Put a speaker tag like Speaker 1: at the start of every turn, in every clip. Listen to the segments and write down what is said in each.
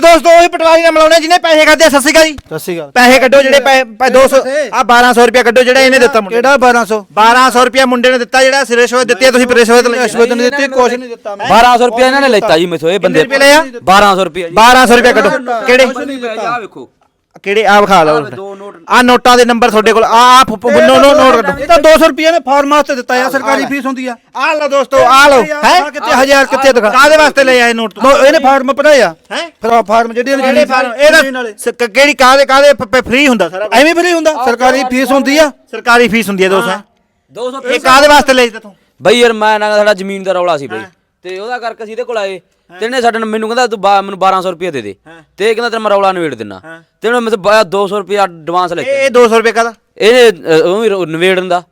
Speaker 1: ਦੋਸਤੋ ਉਹੀ ਪਟਵਾਰੀ ਨਾਲ ਮਿਲਾਉਣੇ ਜਿਹਨੇ ਪੈਸੇ ਖਾਦੇ ਸਤਿ ਸ਼੍ਰੀ ਅਕਾਲ ਜੀ।
Speaker 2: ਸਤਿ ਸ਼੍ਰੀ ਅਕਾਲ।
Speaker 1: ਪੈਸੇ ਕੱਢੋ ਜਿਹੜੇ ਪੈ 200 ਆ 1200 ਰੁਪਏ ਕੱਢੋ ਜਿਹੜਾ ਇਹਨੇ ਦਿੱਤਾ ਮੁੰਡੇ
Speaker 2: ਕਿਹੜਾ 1200
Speaker 1: 1200 ਰੁਪਏ ਮੁੰਡੇ ਨੇ ਦਿੱਤਾ ਜਿਹੜਾ ਰਿਸ਼ਵਤ ਦਿੱਤੀ ਤੁਸੀਂ ਰਿਸ਼ਵਤ ਲਈ
Speaker 2: ਰਿਸ਼ਵਤ ਨਹੀਂ ਦਿੱਤੀ ਕੁਛ ਨਹੀਂ ਦਿੱਤਾ। ਮੈਂ
Speaker 3: 1200 ਰੁਪਏ ਇਹਨਾਂ ਨੇ ਲੈਤਾ ਜੀ ਮੈਥੋਂ ਇਹ ਬੰਦੇ
Speaker 1: ਰੁਪਏ ਲਿਆ
Speaker 3: 1200 ਰੁਪਏ ਜੀ।
Speaker 1: 1200 ਰੁਪਏ ਕੱਢੋ। ਕਿਹੜੇ?
Speaker 3: ਆ ਵੇਖੋ
Speaker 1: ਕਿਹੜੇ? ਆ ਵਿਖਾ ਲਓ।
Speaker 3: ਦੋ ਨੋਟ
Speaker 1: ਆ ਨੋਟਾਂ ਦੇ ਨੰਬਰ ਤੁਹਾਡੇ ਕੋਲ। ਆ ਆ ਨੋ ਨੋ ਨੋਟ ਕੱਢੋ
Speaker 2: ਇਹ ਤਾਂ 200 ਰੁਪਏ ਨੇ ਫਾਰਮ ਵਾਸਤੇ ਦਿੱਤਾ ਯਾਰ ਸਰਕਾਰੀ ਫੀਸ ਹੁੰਦੀ ਆ।
Speaker 1: ਆ ਲਓ ਦੋਸਤੋ ਆ ਲਓ। ਹੈ?
Speaker 2: ਕਿੱਥੇ ਹਜ਼ਾਰ ਕਿੱਥੇ ਦਿਖਾ
Speaker 1: ਕਾਦੇ ਵਾਸਤੇ ਲੈ ਆਏ ਨੋਟ?
Speaker 2: ਇਹਨੇ ਫਾਰਮ ਭਰਾਇਆ।
Speaker 1: ਹੈ?
Speaker 2: ਫਿਰ ਫਾਰਮ ਜਿਹੜੀ ਇਹਨੇ
Speaker 1: ਫਾਰਮ? ਇਹਦਾ ਕਿਹੜੀ ਕਾਦੇ ਕਾਦੇ ਫ੍ਰੀ ਹੁੰਦਾ ਸਾਰਾ
Speaker 2: ਐਵੇਂ ਫਰੀ ਹੁੰਦਾ। ਸਰਕਾਰੀ ਫੀਸ ਹੁੰਦੀ ਆ।
Speaker 1: ਸਰਕਾਰੀ ਫੀਸ ਹੁੰਦੀ ਹੈ? ਦੋਸਤੋ
Speaker 3: 200
Speaker 1: ਇਹ ਕਾਦੇ ਵਾਸਤੇ ਲਈ ਤੂੰ?
Speaker 3: ਬਈ ਯਾਰ ਮੈਂ ਨਾ ਸਾਡਾ ਜ਼ਮੀਨ ਦਾ ਰੌਲਾ ਸੀ ਬਈ। ਤੇ ਉਹਦਾ ਕਰਕੇ ਅਸੀਂ ਇਹਦੇ ਕੋਲ ਆਏ। ਤੇ ਇਹਨੇ ਸਾਡੇ ਨਾਲ ਮੈਨੂੰ ਕਹਿੰਦਾ ਤੂੰ ਬਾ- ਮੈਨੂੰ 1200 ਰੁਪਏ ਦੇ ਦੇ। ਤੇ ਇਹ ਕਹਿੰਦਾ ਤੇਰਾ ਮੈਂ ਰੌਲਾ ਨਿਬੇੜ ਦਿੰਨਾ। ਤੇ ਉਹਨੇ ਮੈਨੂੰ 200 ਰੁਪਏ ਐਡਵਾਂਸ ਲੈ
Speaker 1: ਇਹ 200 ਰੁਪਏ ਕਾਦਾ
Speaker 3: ਇਹਨੇ ਅ, ਉਹ ਵੀ ਰੋ- ਨਿਬੇੜਨ ਦਾ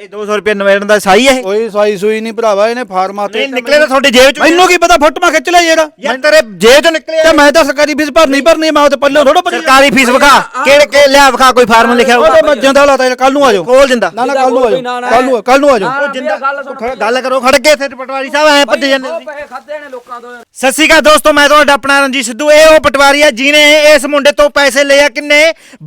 Speaker 1: ਇਹ 200 ਰੁਪਏ ਨਵੇੜਨ ਦਾ ਸਹੀ ਹੈ
Speaker 2: ਕੋਈ ਸਾਈ ਸੂਈ ਨਹੀਂ ਭਰਾਵਾ ਇਹਨੇ ਫਾਰਮ ਵਾਸਤੇ
Speaker 1: ਨਹੀਂ ਨਿਕਲੇ ਤਾਂ ਤੁਹਾਡੀ ਜੇਬ ਚੋਂ
Speaker 2: ਮੈਨੂੰ ਕੀ ਪਤਾ ਫੋਟੋਆਂ ਖਿੱਚ ਲਿਆ ਜਿਹੜਾ
Speaker 1: ਯਾਰ ਤੇਰੇ ਜੇਬ ਚੋਂ ਨਿਕਲੇ
Speaker 2: ਤੇ ਮੈਂ ਤਾਂ ਸਰਕਾਰੀ ਫੀਸ ਭਰਨੀ ਭਰਨੀ ਮੈਂ ਉਹ ਤੇ ਪੱਲੇ ਥੋੜਾ ਭਰੀ
Speaker 1: ਸਰਕਾਰੀ ਫੀਸ ਵਿਖਾ। ਕਿਹੜੇ ਕਿ ਲਿਆ ਵਿਖਾ ਕੋਈ ਫਾਰਮ ਲਿਖਿਆ
Speaker 2: ਉਹਦੇ ਮੱਜਾਂ ਦਾ ਹਾਲਾਤ ਕੱਲ ਨੂੰ ਆ ਜਾਓ।
Speaker 1: ਖੋਲ ਦਿੰਦਾ
Speaker 2: ਨਾ ਨਾ ਕੱਲ ਨੂੰ ਆ ਜਾਓ। ਕੱਲ ਨੂੰ। ਕੱਲ ਨੂੰ ਆ ਜਾਓ।
Speaker 3: ਉਹ ਜਿੰਦਾ ਗੱਲ
Speaker 1: ਕਰੋ ਖੜ ਕੇ ਇੱਥੇ ਪਟਵਾਰੀ ਸਾਹਿਬ ਐ ਭੱਜ ਜਾਂਦੇ ਸੀ।
Speaker 3: ਪੈਸੇ ਖਾਦੇ ਨੇ ਲੋਕਾਂ ਤੋਂ।
Speaker 1: ਸਤਿ ਸ਼੍ਰੀ ਅਕਾਲ ਦੋਸਤੋ ਮੈਂ ਤੁਹਾਡਾ ਆਪਣਾ ਰਣਜੀਤ ਸਿੱਧੂ। ਇਹ ਉਹ ਪਟਵਾਰੀ ਆ ਜਿਹਨੇ ਇਸ ਮੁੰਡੇ ਤੋਂ ਪੈਸੇ ਲਏ ਆ ਕਿੰਨੇ?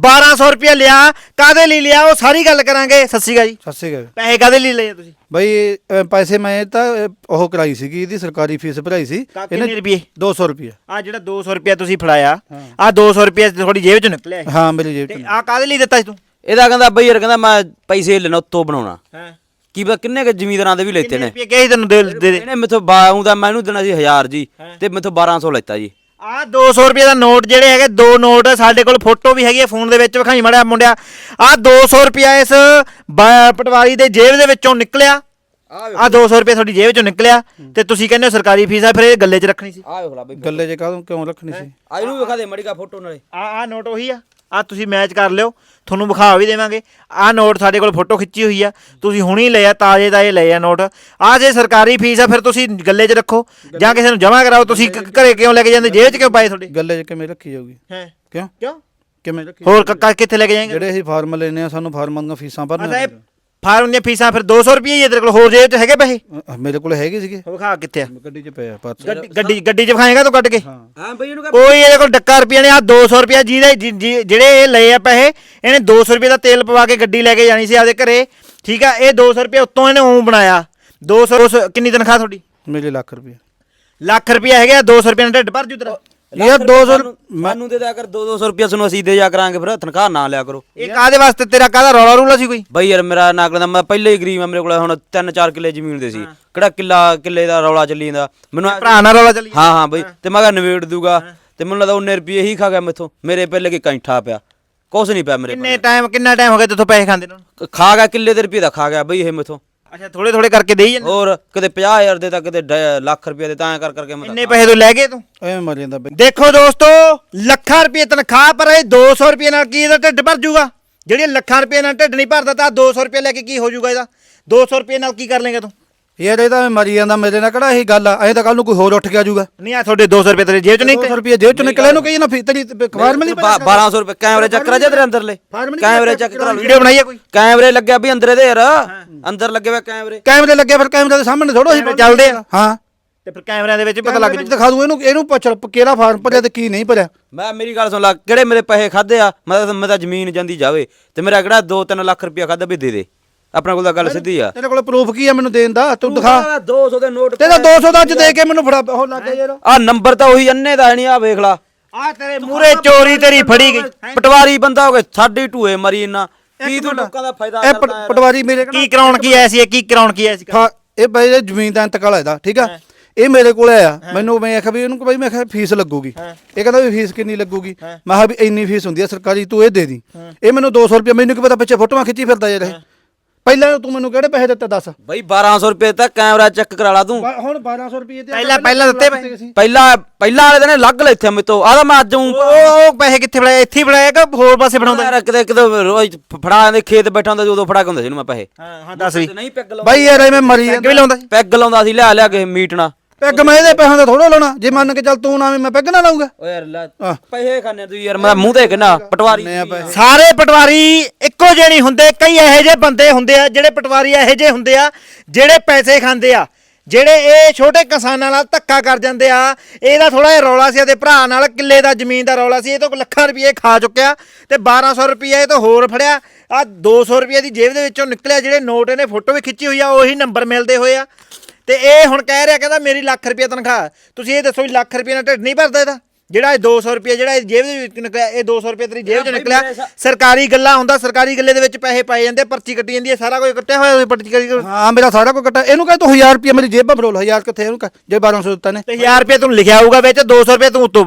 Speaker 1: 1200 ਰੁਪਏ ਲਿਆ। ਕਾਦੇ ਲਈ ਲਿਆ? ਉਹ ਸਾਰੀ ਗੱਲ ਕਰਾਂਗੇ। ਸਤਿ ਸ਼੍ਰੀ ਅਕਾਲ ਜੀ।
Speaker 2: ਸਤਿ ਸ਼੍ਰੀ ਅਕਾਲ
Speaker 1: ਪੈਸੇ ਕਾਦੇ ਲਈ ਲਏ ਆ ਤੁਸੀਂ?
Speaker 2: ਬਈ ਅ, ਪੈਸੇ ਮੈਂ ਤਾਂ ਅ, ਉਹ ਕਰਾਈ ਸੀਗੀ ਇਹਦੀ ਸਰਕਾਰੀ ਫੀਸ ਭਰਾਈ ਸੀ।
Speaker 1: ਕਿੰਨੇ ਰੁਪਏ?
Speaker 2: 200 ਰੁਪਏ।
Speaker 1: ਆ ਜਿਹੜਾ 200 ਰੁਪਏ ਤੁਸੀਂ ਫੜਾਇਆ ਆ 200 ਰੁਪਏ ਤੁਹਾਡੀ ਜੇਬ ਚੋਂ ਨਿਕਲਿਆ ਇਹ।
Speaker 2: ਹਾਂ ਮੇਰੀ ਜੇਬ
Speaker 1: ਤੇ
Speaker 2: ਚ
Speaker 1: ਆ ਕਾਦੇ ਲਈ ਦਿੱਤਾ ਸੀ ਤੂੰ?
Speaker 3: ਇਹਦਾ ਕਹਿੰਦਾ ਬਈ ਯਾਰ ਕਹਿੰਦਾ ਮੈਂ ਪੈਸੇ ਲੈਣਾ ਉੱਤੋਂ ਬਣਾਉਣਾ।
Speaker 1: ਹਾਂ।
Speaker 3: ਕੀ ਪਤਾ ਕਿੰਨੇ ਕੁ ਜ਼ਮੀਨਦਾਰਾਂ ਦੇ ਵੀ ਲੈਤੇ
Speaker 1: ਕਿੰਨੇ
Speaker 3: ਨੇ।
Speaker 1: ਰੁਪਏ ਕਹੇ ਤੈਨੂੰ ਦੇ ਦੇ ਦੇ?
Speaker 3: ਇਹਨੇ ਮੈਥੋਂ ਦਾ ਮੈਨੂੰ ਦੇਣਾ ਸੀ 1000 ਜੀ ਤੇ ਮੈਥੋਂ 1200 ਲੈਤਾ ਜੀ।
Speaker 1: ਆ 200 ਰੁਪਏ ਦਾ ਨੋਟ ਜਿਹੜੇ ਹੈਗੇ ਦੋ ਨੋਟ ਸਾਡੇ ਕੋਲ ਫੋਟੋ ਵੀ ਹੈਗੀ ਹੈ ਫੋਨ ਦੇ ਵਿੱਚ ਵਿਖਾਈ ਮੜਿਆ ਮੁੰਡਿਆ। ਆ 200 ਰੁਪਿਆ ਇਸ ਬ- ਪਟਵਾਰੀ ਦੇ ਜੇਬ ਦੇ ਵਿੱਚੋਂ ਨਿਕਲਿਆ। ਆ 200 ਰੁਪਏ ਤੁਹਾਡੀ ਜੇਬ ਵਿੱਚੋਂ ਨਿਕਲਿਆ। ਤੇ ਤੁਸੀਂ ਕਹਿੰਦੇ ਹੋ ਸਰਕਾਰੀ ਫੀਸ ਆ ਫਿਰ ਇਹ ਗੱਲੇ 'ਚ ਰੱਖਣੀ ਸੀ।
Speaker 3: ਆ ਵੇਖ ਲਾ ਬਈ
Speaker 2: ਗੱਲੇ ਜੇ ਕਾਹਦੋਂ ਕਿਉਂ ਰੱਖਣੀ ਸੀ?
Speaker 3: ਆ ਇਹਨੂੰ ਵਿਖਾ ਦੇ ਮੜੀ ਕਾ ਫੋਟੋ ਨਾਲੇ।
Speaker 1: ਆ ਆ ਨੋਟ ਉਹੀ ਆ। ਆ ਤੁਸੀਂ ਮੈਚ ਕਰ ਲਿਓ ਤੁਹਾਨੂੰ ਵਿਖਾ ਵੀ ਦੇਵਾਂਗੇ। ਆ ਨੋਟ ਸਾਡੇ ਕੋਲ ਫੋਟੋ ਖਿੱਚੀ ਹੋਈ ਆ ਤੁਸੀਂ ਹੁਣੀ ਲਿਆ ਤਾਜ਼ੇ ਦਾ ਇਹ ਆ ਨੋਟ। ਆ ਜੇ ਸਰਕਾਰੀ ਫੀਸ ਆ ਫਿਰ ਤੁਸੀਂ ਗੱਲੇ 'ਚ ਰੱਖੋ ਜਾਂ ਕਿਸੇ ਨੂੰ ਜਮ੍ਹਾਂ ਕਰਾਓ ਤੁਸੀਂ ਘਰੇ ਕਿਉਂ ਲੈ ਕੇ ਜਾਂਦੇ ਜੇਬ 'ਚ ਕਿਉਂ ਪਾਏ ਤੁਹਾਡੇ?
Speaker 2: ਗੱਲੇ 'ਚ ਕਿਵੇਂ ਰੱਖੀ ਜਾਊਗੀ?
Speaker 1: ਹੈ?
Speaker 2: ਕਿਉਂ?
Speaker 1: ਕਿਉਂ?
Speaker 2: ਕਿਵੇਂ ਰੱਖੀ
Speaker 1: ਹੋਰ ਕਿੱਥੇ ਲੈ ਕੇ ਜਾਏਂਗੇ?
Speaker 2: ਜਿਹੜੇ ਅਸੀਂ ਫਾਰਮ ਲੈਨੇ ਆ ਸਾਨੂੰ ਫਾਰਮਾਂ ਦੀਆਂ ਫੀਸਾਂ ਭਰਨੀਆਂ
Speaker 1: ਫਾਰਮ ਦੀਆਂ ਫੀਸਾਂ ਫਿਰ 200 ਰੁਪਏ ਹੀ ਤੇਰੇ ਕੋਲ ਹੋਰ ਜੇਬ 'ਚ ਹੈਗੇ ਪੈਸੇ?
Speaker 2: ਮੇਰੇ ਕੋਲ ਹੈਗੇ ਸੀਗੇ।
Speaker 1: ਵਿਖਾ ਕਿੱਥੇ ਆ?
Speaker 2: ਗੱਡੀ 'ਚ ਪਿਆ ਪਰਸ।
Speaker 1: ਗੱਡੀ ਗੱਡੀ ਗੱਡੀ 'ਚ ਵਿਖਾਏਗਾ ਤੂੰ ਕੱਢ ਕੇ?
Speaker 3: ਹਾਂ। ਬਈ ਇਹਨੂੰ
Speaker 1: ਕੋਈ ਇਹਦੇ ਕੋਲ ਡੱਕਾ ਰੁਪਏ ਨੇ ਆ 200 ਰੁਪਏ ਜਿਹਦੇ ਜਿ- ਜਿ- ਜਿਹੜੇ ਇਹ ਲਏ ਆ ਪੈਸੇ ਇਹਨੇ 200 ਰੁਪਏ ਦਾ ਤੇਲ ਪਵਾ ਕੇ ਗੱਡੀ ਲੈ ਕੇ ਜਾਣੀ ਸੀ ਆਪਦੇ ਘਰੇ। ਠੀਕ ਆ ਇਹ 200 ਰੁਪਏ ਉੱਤੋਂ ਇਹਨੇ ਉਂ ਬਣਾਇਆ। 200 200 ਕਿੰਨੀ ਤਨਖਾਹ ਤੁਹਾਡੀ?
Speaker 2: ਮੇਰੇ ਲੱਖ ਰੁਪਏ
Speaker 1: ਲੱਖ ਰੁਪਏ ਹੈਗੇ ਆ 200 ਰੁਪਏ ਨਾਲ ਢਿੱਡ ਭਰ ਜੂ ਤੇਰਾ।
Speaker 2: ਯਾਰ 200
Speaker 3: ਮੈਨੂੰ ਦੇ ਦਿਆ ਕਰ 200 ਰੁਪਏ ਸਾਨੂੰ ਅਸੀਂ ਦੇ ਜਾ ਕਰਾਂਗੇ ਫਿਰ ਤਨਖਾਹ ਨਾ ਲਿਆ ਕਰੋ।
Speaker 1: ਇਹ ਕਾਦੇ ਵਾਸਤੇ ਤੇਰਾ ਕਾਹਦਾ ਰੌਲਾ ਰੂਲਾ ਸੀ ਕੋਈ?
Speaker 3: ਬਈ ਯਾਰ ਮੇਰਾ ਨਾਗਲ ਦਾ ਮੈਂ ਪਹਿਲੇ ਹੀ ਗਰੀਬ ਆ ਮੇਰੇ ਕੋਲ ਹੁਣ 3-4 ਕਿੱਲੇ ਜ਼ਮੀਨ ਦੇ ਸੀ। ਕਿਹੜਾ ਕਿੱਲਾ ਕਿੱਲੇ ਦਾ ਰੌਲਾ ਚੱਲੀ ਜਾਂਦਾ? ਮੈਨੂੰ ਐਂ-
Speaker 1: ਭਰਾ ਨਾਲ ਰੌਲਾ ਚੱਲੀ
Speaker 3: ਹਾਂ ਹਾਂ ਬਈ ਤੇ ਮੈਂ ਕਿਹਾ ਨਵੇੜ ਦੂਗਾ। ਤੇ ਮੈਨੂੰ ਲੱਗਦਾ 19 ਰੁਪਏ ਹੀ ਖਾ ਗਿਆ ਮੈਥੋਂ। ਮੇਰੇ ਪਹਿਲੇ ਕੀ ਕੈਂਠਾ ਪਿਆ। ਕੁਛ ਨਹੀਂ ਪਿਆ ਮੇਰੇ
Speaker 1: ਕਿੰਨੇ ਟਾਈਮ ਕਿੰਨਾ ਟਾਈਮ ਹੋ ਗਿਆ ਤੇਥੋਂ ਪੈਸੇ ਖਾਂਦੇ ਨੂੰ?
Speaker 3: ਕੋਲ ਖਾ ਗਿਆ ਕਿੱਲੇ ਦੇ ਰੁਪਏ ਦਾ ਖਾ ਗਿਆ ਬਈ ਇਹ ਮੈਥੋਂ।
Speaker 1: ਅੱਛਾ ਥੋੜੇ ਥੋੜੇ ਕਰਕੇ ਦੇਈ ਜਾਂਦੇ?
Speaker 3: ਹੋਰ ਕਿਤੇ 50000 ਦੇ ਤਾਂ ਕਿਤੇ ਡ- ਲੱਖ ਰੁਪਏ ਦੇ ਤਾਂ ਐਂ ਕਰ ਕਰਕੇ ਮੈਂ
Speaker 1: ਇੰਨੇ ਪੈਸੇ ਤੋਂ ਲੈ ਗਏ ਤੂੰ?
Speaker 2: ਐਵੇਂ ਮਰ ਜਾਂਦਾ ਬਈ।
Speaker 1: ਦੇਖੋ ਦੋਸਤੋ ਲੱਖਾਂ ਰੁਪਏ ਤਨਖਾਹ ਪਰ ਇਹ 200 ਰੁਪਏ ਨਾਲ ਕੀ ਇਹਦਾ ਢਿੱਡ ਭਰ ਜੂਗਾ? ਜਿਹੜੀ ਲੱਖਾਂ ਰੁਪਏ ਨਾਲ ਢਿੱਡ ਨਹੀਂ ਭਰਦਾ ਤਾਂ 200 ਰੁਪਏ ਲੈ ਕੇ ਕੀ ਹੋ ਜੂਗਾ ਇਹਦਾ? 200 ਰੁਪਏ ਨਾਲ ਕੀ ਕਰ ਲੇਗਾ ਤੂੰ?
Speaker 2: ਯਾਰ ਇਹ ਤਾਂ ਮਰੀ ਜਾਂਦਾ ਮੇਰੇ ਨਾਲ ਕਿਹੜਾ ਇਹੀ ਗੱਲ ਆ? ਐਂ ਤਾਂ ਕੱਲ ਨੂੰ ਕੋਈ ਹੋਰ ਉੱਠ ਕੇ ਆ ਜਾਊਗਾ।
Speaker 1: ਨਹੀਂ ਆ ਤੁਹਾਡੇ 200 ਰੁਪਏ ਤੇਰੇ ਜੇਬ ਚ ਨਹੀਂ
Speaker 2: 200 ਰੁਪਏ ਜੇਬ ਚੋਂ ਨਿਕਲੇ ਨੂੰ ਕਹੀ ਨਾ ਫੀ ਤੇਰੀ ਫਾਰਮ ਨਹੀਂ
Speaker 3: ਬਾ- 1200 ਰੁਪਏ ਕੈਮਰੇ ਚੈੱਕ ਕਰਾ ਜਾ ਤੇਰੇ ਅੰਦਰਲੇ। ਕੈਮਰੇ ਚੈੱਕ ਕਰਾ
Speaker 1: ਵੀਡੀਓ ਬਣਾਈ ਕੋਈ?
Speaker 3: ਕੈਮਰੇ ਲੱਗਿਆ ਵੀ ਅੰਦਰ ਯਾਰ। ਅੰਦਰ ਲੱਗੇ ਹੋਏ ਕੈਮਰੇ।
Speaker 2: ਕੈਮਰੇ ਲੱਗੇ ਫਿਰ ਕੈਮਰੇ ਦੇ ਸਾਹਮਣੇ ਥੋੜੋ ਅਸੀਂ
Speaker 1: ਚੱਲਦੇ ਆ।
Speaker 2: ਹਾਂ।
Speaker 1: ਤੇ ਫਿਰ ਕੈਮਰਿਆਂ ਦੇ ਵਿੱਚ ਪਤਾ ਲੱਗ
Speaker 2: ਵਿੱਚ ਦਿਖਾ ਦੂੰ ਇਹਨੂੰ ਇਹਨੂੰ ਪੁੱਛ ਕਿਹੜਾ ਫਾਰਮ ਭਰਿਆ ਤੇ ਕੀ ਨਹੀਂ ਭਰਿਆ।
Speaker 3: ਮੈਂ ਮੇਰੀ ਗੱਲ ਸੁਣ ਲੈ ਕਿਹੜੇ ਮੇਰੇ ਪੈਸੇ ਖਾਦੇ ਆ? ਮੈਂ ਤਾਂ ਮੈਂ ਤਾਂ ਜ਼ਮੀਨ ਜਾਂਦੀ ਜਾਵੇ ਤੇ ਮੇਰਾ ਕਿਹੜਾ 2-3 ਲੱਖ ਰੁਪਇਆ ਖਾਦਾ ਵੀ ਦੇ ਦੇ। ਆਪਣਾ ਕੋਲ ਤਾਂ ਗੱਲ ਸਿੱਧੀ ਆ।
Speaker 2: ਤੇਰੇ ਕੋਲ ਪ੍ਰੂਫ ਕੀ ਆ ਮੈਨੂੰ ਦੇਣ ਦਾ? ਤੂੰ ਦਿਖਾ।
Speaker 3: 200 ਦੇ ਨੋਟ
Speaker 2: ਤੇਰਾ 200 ਦਾ ਅੱਜ ਦੇ ਕੇ ਮੈਨੂੰ ਫੜਾ ਉਹ ਲੱਗ ਗਿਆ ਯਾਰ
Speaker 3: ਆ ਨੰਬਰ ਤਾਂ ਉਹੀ ਅੰਨੇ ਦਾ ਨਹੀਂ ਆ ਵੇਖ ਲਾ।
Speaker 1: ਆ ਤੇਰੇ ਮੂਰੇ ਚੋਰੀ ਤੇਰੀ ਫੜੀ ਗਈ।
Speaker 3: ਪਟਵਾਰੀ ਬੰਦਾ ਹੋ ਕੇ ਸਾਡੀ ਢੂਏ ਮਰੀ ਇੰਨਾ। ਕੀ ਤੂੰ ਲੋਕਾਂ ਦਾ ਫਾਇਦਾ
Speaker 2: ਇਹ ਪਟ- ਪਟਵਾਰੀ ਮੇਰੇ
Speaker 1: ਕੀ ਕਰਾਉਣ ਕੀ ਆਇਆ ਸੀ ਇਹ? ਕੀ ਕਰਾਉਣ ਕੀ ਆਇਆ ਸੀ?
Speaker 2: ਹਾਂ ਇਹ ਬਾਈ ਇਹ ਜ਼ਮੀਨ ਦਾ ਇੰਤਕਾਲ ਹੈ ਇਹਦਾ ਠੀਕ ਆ? ਇਹ ਮੇਰੇ ਕੋਲ ਆਇਆ। ਮੈਨੂੰ ਮੈਂ ਆਖਿਆ ਵੀ ਇਹਨੂੰ ਕਿ ਬਾਈ ਮੈਂ ਆਖਿਆ ਫੀਸ ਲੱਗੂਗੀ। ਇਹ ਕਹਿੰਦਾ ਵੀ ਫੀਸ ਕਿੰਨੀ ਲੱਗੂਗੀ? ਮੈਂ ਕਿਹਾ ਵੀ ਇੰਨੀ ਫੀਸ ਹੁੰਦੀ ਹੈ ਸਰਕਾਰੀ ਤੂੰ ਇਹ ਦੇ ਦੀ। ਇਹ ਮੈਨੂੰ 200 ਰੁਪਏ ਮੈਨੂੰ ਕੀ ਪਤਾ ਪਿੱਛੇ ਫੋਟੋਆਂ ਖਿੱਚੀ ਫਿਰਦਾ ਯਾਰ ਇਹ ਪਹਿਲਾਂ ਤੂੰ ਮੈਨੂੰ ਕਿਹੜੇ ਪੈਸੇ ਦਿੱਤੇ ਦੱਸ?
Speaker 3: ਬਈ 1200 ਰੁਪਏ ਤੱਕ ਕੈਮਰਾ ਚੈੱਕ ਕਰਾ ਲਾ ਤੂੰ।
Speaker 2: ਹੁਣ 1200 ਰੁਪਏ ਤੇ
Speaker 1: ਪਹਿਲਾਂ ਪਹਿਲਾਂ ਦਿੱਤੇ ਪਏ
Speaker 3: ਪਹਿਲਾਂ ਪਹਿਲਾਂ ਵਾਲੇ ਦਿਨ ਲੱਗ ਲੈਥੇ ਮੇਤੋਂ ਆਦਾ ਮੈਂ ਅੱਜ ਊਂ
Speaker 1: ਉਹ ਉਹ ਪੈਸੇ ਕਿੱਥੇ ਫੜਾਏ? ਇੱਥੇ ਹੀ ਫੜਾਇਆ ਕਿ ਹੋਰ ਪਾਸੇ ਫੜਾਉਂਦਾ?
Speaker 3: ਯਾਰ ਕਿਤੇ ਕਿਤੇ ਰੋਜ਼ ਫੜਾ ਜਾਂਦੇ ਖੇਤ ਬੈਠਾ ਹੁੰਦਾ ਸੀ ਉਦੋਂ ਫੜਾ ਕੇ ਹੁੰਦਾ ਸੀ ਇਹਨੂੰ ਮੈਂ ਪੈਸੇ।
Speaker 1: ਹਾਂ ਹਾਂ ਦੱਸ ਵੀ
Speaker 3: ਨਹੀਂ ਪੈਗ
Speaker 2: ਬਾਈ ਯਾਰ ਐਵੇਂ ਮਰੀ
Speaker 1: ਵੀ ਲਾਉਂਦਾ ਸੀ।
Speaker 3: ਪੈਗ ਲਾਉਂਦਾ ਸੀ ਲਿਆ ਲਿਆ ਕੇ ਮੀਟਣਾ।
Speaker 2: ਪੈਗ ਮੈਂ ਇਹਦੇ ਪੈਸਿਆਂ ਦਾ ਥੋੜਾ ਲਾਉਣਾ ਜੇ ਮੰਨ ਕੇ ਚੱਲ ਤੂੰ ਨਾ ਆਵੇਂ ਮੈਂ ਪੈਗ ਨਾ ਲਾਉਂਗਾ।
Speaker 3: ਓ ਯਾਰ ਲੈ
Speaker 2: ਆਹ।
Speaker 3: ਪੈਸੇ ਖਾਣੇ ਤੂੰ ਯਾਰ ਮੈਂ ਮੂੰਹ ਤੇ ਕਿੰਨਾ ਪਟਵਾਰੀ।
Speaker 2: ਪੈਸੇ
Speaker 1: ਸਾਰੇ ਪਟਵਾਰੀ ਇੱਕੋ ਜਿਹੇ ਨਹੀਂ ਹੁੰਦੇ ਕਈ ਇਹੋ ਜਿਹੇ ਬੰਦੇ ਹੁੰਦੇ ਆ ਜਿਹੜੇ ਪਟਵਾਰੀ ਇਹੋ ਜਿਹੇ ਹੁੰਦੇ ਆ ਜਿਹੜੇ ਪੈਸੇ ਖਾਂਦੇ ਆ। ਜਿਹੜੇ ਇਹ ਛੋਟੇ ਕਿਸਾਨਾਂ ਨਾਲ ਧੱਕਾ ਕਰ ਜਾਂਦੇ ਆ ਇਹਦਾ ਥੋੜਾ ਜਿਹਾ ਰੌਲਾ ਸੀ ਇਹਦੇ ਭਰਾ ਨਾਲ ਕਿੱਲੇ ਦਾ ਜ਼ਮੀਨ ਦਾ ਰੌਲਾ ਸੀ ਇਹ ਤੋਂ ਲੱਖਾਂ ਰੁਪਏ ਖਾ ਚੁੱਕਿਆ ਤੇ 1200 ਰੁਪਏ ਇਹ ਤੋਂ ਹੋਰ ਫੜਿਆ। ਆ 200 ਰੁਪਏ ਦੀ ਜੇਬ ਦੇ ਵਿੱਚੋਂ ਨਿਕਲਿਆ ਜਿਹੜੇ ਨੋਟ ਇਹਨੇ ਫੋਟੋ ਵੀ ਖਿੱਚੀ ਹੋਈ ਆ ਉਹੀ ਨੰਬਰ ਮਿਲਦੇ ਹੋਏ ਆ। ਤੇ ਇਹ ਹੁਣ ਕਹਿ ਰਿਹਾ ਕਹਿੰਦਾ ਮੇਰੀ ਲੱਖ ਰੁਪਏ ਤਨਖਾਹ। ਤੁਸੀਂ ਇਹ ਦੱਸੋ ਵੀ ਲੱਖ ਰੁਪਏ ਨਾਲ ਢਿੱਡ ਨਹੀਂ ਭਰਦਾ ਇਹਦਾ? ਜਿਹੜਾ ਇਹ 200 ਰੁਪਏ ਜਿਹੜਾ ਇਹ ਜੇਬ ਦੇ ਵਿੱਚ ਨਿਕਲਿਆ ਇਹ 200 ਰੁਪਏ ਤੇਰੀ ਜੇਬ 'ਚੋਂ ਨਿਕਲਿਆ। ਸਰਕਾਰੀ ਗੱਲਾਂ ਹੁੰਦਾ ਸਰਕਾਰੀ ਗੱਲੇ ਦੇ ਵਿੱਚ ਪੈਸੇ ਪਾਏ ਜਾਂਦੇ ਪਰਚੀ ਕੱਟੀ ਜਾਂਦੀ ਹੈ ਸਾਰਾ ਕੁਝ ਕੱਟਿਆ ਹੋਇਆ ਹੋਇਆ ਪਰਚੀ ਕੱਟੀ
Speaker 2: ਹਾਂ ਮੇਰਾ ਸਾਰਾ ਕੁਝ ਕੱਟਾ ਇਹਨੂੰ ਕਹੇ ਤੂੰ 1000 ਰੁਪਏ ਮੇਰੀ ਜੇਬ 'ਚ ਫਰੋਲ 1000 ਕਿੱਥੇ ਇਹਨੂੰ ਕਹਿ। ਜੇ 1200 ਦਿੱਤਾ ਨੇ
Speaker 1: ਤੇ 1000 ਰੁਪਏ ਤੁਹਾਨੂੰ ਲਿਖਿਆ ਹੋਊਗਾ ਵਿੱਚ 200 ਰੁਪਏ ਤੂੰ ਉੱਤੋਂ